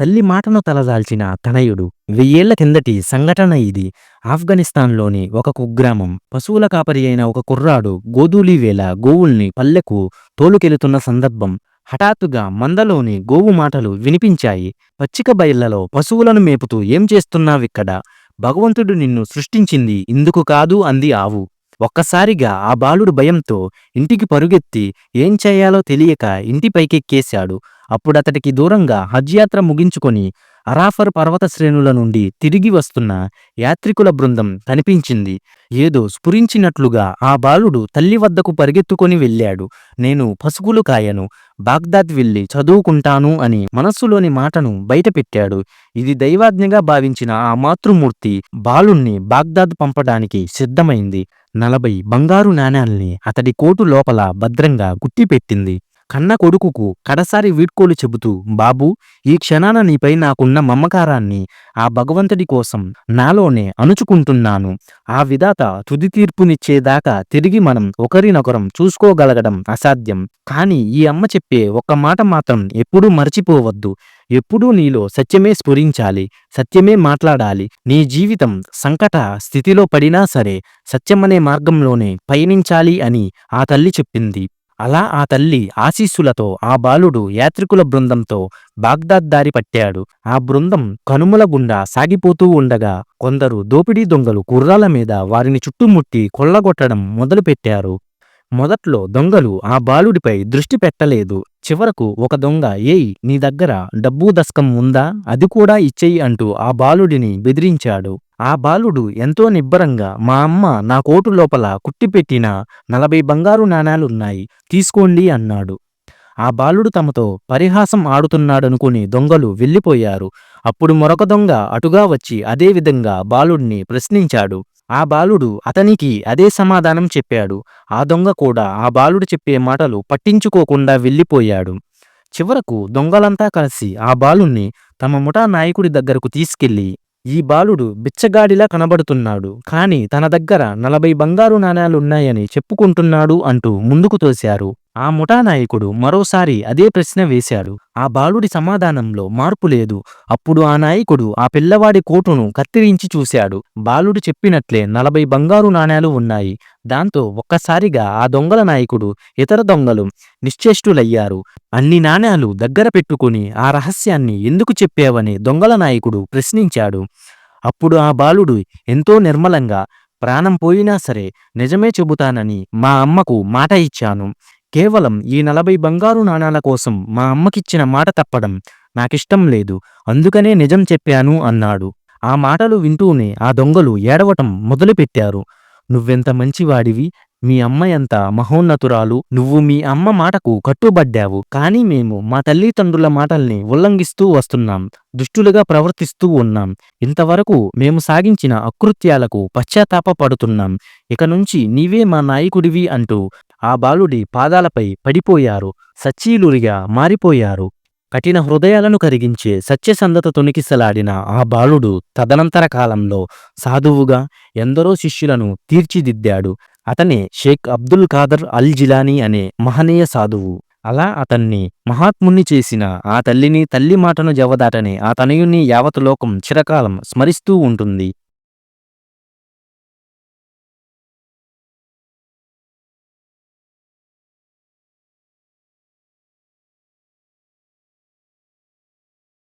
తల్లి మాటను తలదాల్చిన తనయుడు వెయ్యేళ్ళ కిందటి సంఘటన ఇది. ఆఫ్ఘనిస్తాన్లోని ఒక కుగ్రామం. పశువుల కాపరి అయిన ఒక కుర్రాడు గోధూలి వేళ గోవుల్ని పల్లెకు తోలుకెలుతున్న సందర్భం. హఠాత్తుగా మందలోని గోవు మాటలు వినిపించాయి. పచ్చిక బయళ్ళలో పశువులను మేపుతూ ఏం చేస్తున్నావిక్కడ? భగవంతుడు నిన్ను సృష్టించింది ఇందుకు కాదు అంది ఆవు. ఒక్కసారిగా ఆ బాలుడు భయంతో ఇంటికి పరుగెత్తి ఏం చేయాలో తెలియక ఇంటి పైకెక్కేశాడు అప్పుడతడికి దూరంగా హజ్ యాత్ర ముగించుకొని అరాఫర్ పర్వత శ్రేణుల నుండి తిరిగి వస్తున్న యాత్రికుల బృందం కనిపించింది ఏదో స్ఫురించినట్లుగా ఆ బాలుడు తల్లి వద్దకు పరిగెత్తుకొని వెళ్ళాడు. నేను పసుగులు కాయను బాగ్దాద్ వెళ్ళి చదువుకుంటాను అని మనస్సులోని మాటను బయటపెట్టాడు. ఇది దైవాజ్ఞగా భావించిన ఆ మాతృమూర్తి బాలుణ్ణి బాగ్దాద్ పంపడానికి సిద్ధమైంది. నలభై బంగారు నాణాల్ని అతడి కోటు లోపల భద్రంగా గుట్టిపెట్టింది. కన్న కొడుకుకు కడసారి వీడ్కోలు చెబుతూ బాబూ ఈ క్షణాన నీపై నాకున్న మమ్మకారాన్ని ఆ భగవంతుడి కోసం నాలోనే అణుచుకుంటున్నాను. ఆ విధాత తుది తీర్పునిచ్చేదాకా తిరిగి మనం ఒకరినొకరం చూసుకోగలగడం అసాధ్యం. కాని ఈ అమ్మ చెప్పే ఒక్క మాట మాత్రం ఎప్పుడూ మరచిపోవద్దు. ఎప్పుడూ నీలో సత్యమే స్ఫురించాలి సత్యమే మాట్లాడాలి. నీ జీవితం సంకట స్థితిలో పడినా సరే సత్యమనే మార్గంలోనే పయనించాలి అని ఆ తల్లి చెప్పింది. అలా ఆ తల్లి ఆశీస్సులతో ఆ బాలుడు యాత్రికుల బృందంతో బాగ్దాద్ దారి పట్టాడు. ఆ బృందం కనుమల గుండా సాగిపోతూ ఉండగా కొందరు దోపిడీ దొంగలు కుర్రాల మీద వారిని చుట్టుముట్టి కొల్లగొట్టడం మొదలుపెట్టారు. మొదట్లో దొంగలు ఆ బాలుడిపై దృష్టి పెట్టలేదు. చివరకు ఒక దొంగ ఏయ్ నీ దగ్గర డబ్బు దస్కం ఉందా? అది కూడా ఇచ్చేయి అంటూ ఆ బాలుడిని బెదిరించాడు. ఆ బాలుడు ఎంతో నిబ్బరంగా మా అమ్మ నా కోటు లోపల కుట్టిపెట్టిన నలభై బంగారు నాణాలున్నాయి తీసుకోండి అన్నాడు. ఆ బాలుడు తమతో పరిహాసం ఆడుతున్నాడనుకుని దొంగలు వెళ్ళిపోయారు. అప్పుడు మరొక దొంగ అటుగా వచ్చి అదేవిధంగా బాలుణ్ణి బాలుడిని ప్రశ్నించాడు. ఆ బాలుడు అతనికి అదే సమాధానం చెప్పాడు. ఆ దొంగ కూడా ఆ బాలుడు చెప్పే మాటలు పట్టించుకోకుండా వెళ్ళిపోయాడు. చివరకు దొంగలంతా కలిసి ఆ బాలుణ్ణి తమ ముఠా నాయకుడి దగ్గరకు తీసుకెళ్ళి ఈ బాలుడు బిచ్చగాడిలా కనబడుతున్నాడు. కాని తన దగ్గర నలభై బంగారు నాణాలున్నాయని చెప్పుకుంటున్నాడు అంటూ ముందుకు తోశారు. ఆ ముఠా నాయకుడు మరోసారి అదే ప్రశ్న వేశాడు. ఆ బాలుడి సమాధానంలో మార్పు లేదు. అప్పుడు ఆ నాయకుడు ఆ పిల్లవాడి కోటును కత్తిరించి చూశాడు. బాలుడు చెప్పినట్లే నలభై బంగారు నాణేలు ఉన్నాయి. దాంతో ఒక్కసారిగా ఆ దొంగల నాయకుడు ఇతర దొంగలు నిశ్చేష్టులయ్యారు. అన్ని నాణేలు దగ్గర పెట్టుకుని ఆ రహస్యాన్ని ఎందుకు చెప్పావని దొంగల నాయకుడు ప్రశ్నించాడు. అప్పుడు ఆ బాలుడు ఎంతో నిర్మలంగా ప్రాణం పోయినా సరే నిజమే చెబుతానని మా అమ్మకు మాట ఇచ్చాను. కేవలం ఈ నలభై బంగారు నాణాల కోసం మా అమ్మకిచ్చిన మాట తప్పడం నాకిష్టం లేదు. అందుకనే నిజం చెప్పాను అన్నాడు. ఆ మాటలు వింటూనే ఆ దొంగలు ఏడవటం మొదలుపెట్టారు. నువ్వెంత మంచివాడివి? మీ అమ్మ ఎంత మహోన్నతురాలు? నువ్వు మీ అమ్మ మాటకు కట్టుబడ్డావు. కానీ మేము మా తల్లిదండ్రుల మాటల్ని ఉల్లంఘిస్తూ వస్తున్నాం. దుష్టులుగా ప్రవర్తిస్తూ ఉన్నాం. ఇంతవరకు మేము సాగించిన అకృత్యాలకు పశ్చాత్తాపపడుతున్నాం. ఇక నుంచి నీవే మా నాయకుడివి అంటూ ఆ బాలుడి పాదాలపై పడిపోయారు సచ్చీలురిగా మారిపోయారు. కఠిన హృదయాలను కరిగించే సత్యసంధత తొణికిసలాడిన ఆ బాలుడు తదనంతర కాలంలో సాధువుగా ఎందరో శిష్యులను తీర్చిదిద్దాడు. అతనే షేక్ అబ్దుల్ ఖాదర్ అల్ జిలానీ అనే మహనీయ సాధువు. అలా అతన్ని మహాత్ముణ్ణి చేసిన ఆ తల్లిని తల్లి మాటను జవదాటని ఆ తనయుణ్ణి యావత్ లోకం చిరకాలం స్మరిస్తూ ఉంటుంది.